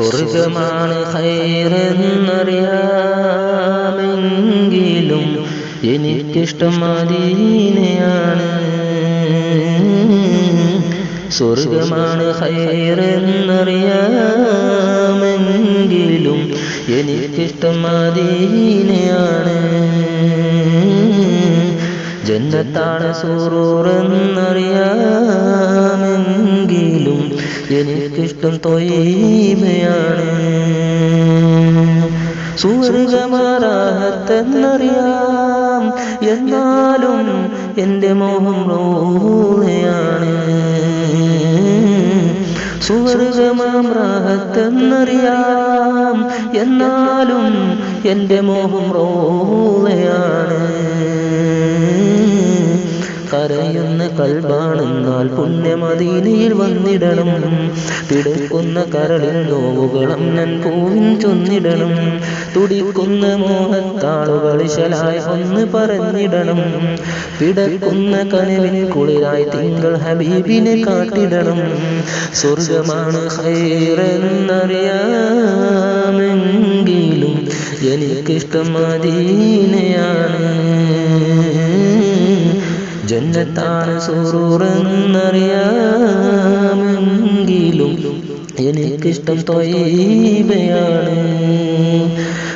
സ്വർഗമാണ് ഹൈറെന്നറിയാമെങ്കിലും എനിക്കിഷ്ടം മദീനയാണ് സ്വർഗമാണ് ഹൈറെന്നറിയാമെങ്കിലും എനിക്കിഷ്ടം മദീനയാണ് ജന്നത്താണ് സൂറൂറെന്നറിയാമെങ്കിലും എനിക്കിഷ്ടം തൊയ്മയാണ്. സുവർഗമാറാഹത്തെന്നറിയാം എന്നാലും എന്റെ മോഹം റോഹയാണ്. സുവർഗമാം റാഹത്തെന്നറിയാം എന്നാലും എന്റെ മോഹം റോഹയാണ് കരയുന്ന കൽബാണെന്നാൽ പുണ്യമദീനയിൽ വന്നിടണം. പിടക്കുന്ന കരളിൽ നോവുകളം ഞാൻ പൂവിൻ ചൊന്നിടണം. തുടിക്കുന്ന മോഹത്താളുകൾ ശലായി ഒന്ന് പറഞ്ഞിടണം. പിടക്കുന്ന കനവിൻ കുളിരായി തിങ്കൾ ഹബീബിനെ കാട്ടിടണം. സ്വർഗമാണ് ഹൈറെന്നറിയാമെങ്കിലും എനിക്കിഷ്ടം മദീനയാണ്. ജന്നത്താണ് സുറൂറെന്നറിയാമെങ്കിലും എനിക്കിഷ്ടം തൊയ്ബയാണ്.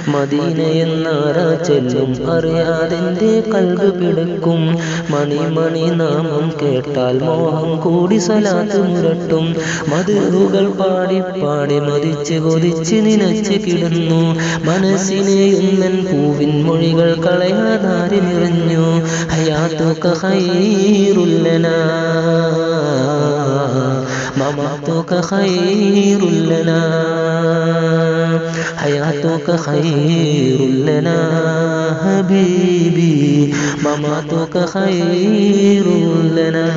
മദീന എന്നാരാ ചെല്ലും അറിയാതെന്റെ കൽവ് പിടക്കും. മണി മണി നാമം കേട്ടാൽ മോഹം കൂടി സലാത്ത് മുരട്ടും. മതിലുകൾ പാടി പാടി മതിച്ച് കൊതിച്ച് നിനച്ച് കിടന്നു. മനസ്സിനെ ഇന്നൻ പൂവിൻ മൊഴികൾ കളയാതാരി നിറഞ്ഞു ഹയാത്തുക ഹൈറുല്ലനാ മമത്തുക حياتك خير لنا حبيبي مماتك خير لنا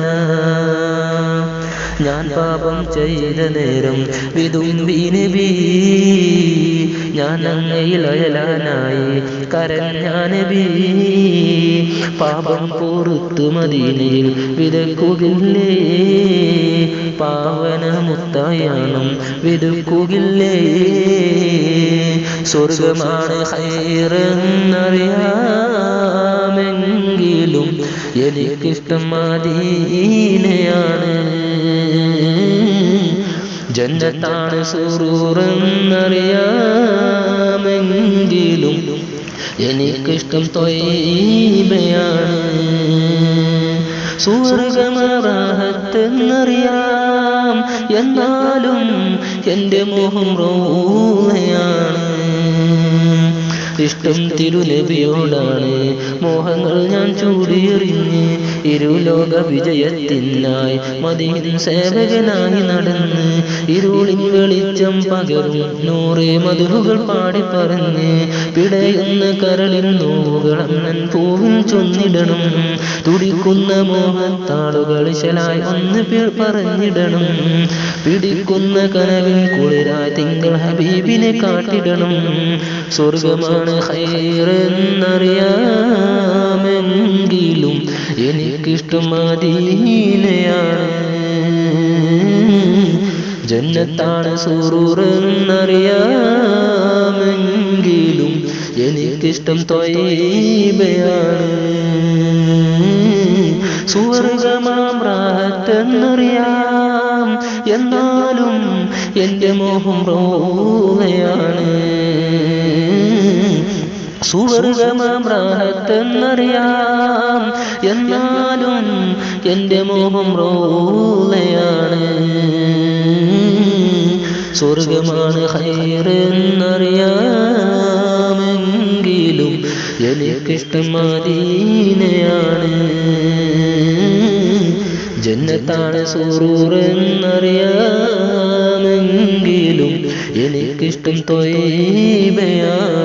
ഞാൻ പാപം ചെയ്ത നേരം വിതുമ്പി നബി ഞാൻ അങ്ങയിൽ അയലാനായി കരഞ്ഞ നബി പാപം പുറത്തു മദീനയിൽ വിതക്കുകില്ലേ പാവന മുത്തായാണം വിതക്കുകില്ലേ സ്വർഗമാണ് ഹൈറെന്നറിയാമെങ്കിലും എനിക്കിഷ്ടം മദീനയാണ്. ജന്നത്താണ് സുറൂറെന്നറിയാമെങ്കിലും എനിക്കിഷ്ടം തൊയ്ബയാണ്. സ്വർഗമറാഹത്തെന്നറിയാം. എന്നാലും എന്റെ മോഹം റോഹയാണ്. ഇഷ്ടം തിരുനബിയോടാണ് മോഹങ്ങൾ ഞാൻ ചൂടിയെറിഞ്ഞ് ഇരുലോക വിജയത്തിനായി മതി സേവകനായി നടന്ന് ഇരുളിൻ വെളിച്ചം പകരും നൂറെ മധുരുകൾ പാടി പറഞ്ഞ് പിടയുന്ന കരളിൽ നോവുകൾ അണ്ണൻ പൂവിൽ ചൊന്നിടണം. തുടിക്കുന്ന മോഹത്താളുകൾ ശലായി ഒന്ന് പറഞ്ഞിടണം. പിടിക്കുന്ന കനവിൽ കുളിരായി തിങ്കൾ ഹബീബിനെ കാട്ടിടണം. സ്വർഗമാണ് ഹൈറെന്നറിയാമെങ്കിലും എനിക്കിഷ്ടം മദീനയാണ് ജന്നത്താണ് സൂറൂറെന്നറിയാമെങ്കിലും എനിക്കിഷ്ടം തൊയ്ബയാണ് സ്വർഗമാം എന്നാലും എന്റെ മോഹം റോഹയാണ് സുവർഗമാം റാഹത്തെന്നറിയാം എന്നാലും എന്റെ മോഹം റോളയാണ്. സ്വർഗമാണ് ഹൈറെന്നറിയാമെങ്കിലും എനിക്കിഷ്ടം മദീനയാണ് ജന്നത്താണ് സൂറൂറെന്നറിയാമെങ്കിലും എനിക്കിഷ്ടം തൊയ്ബയാണ്.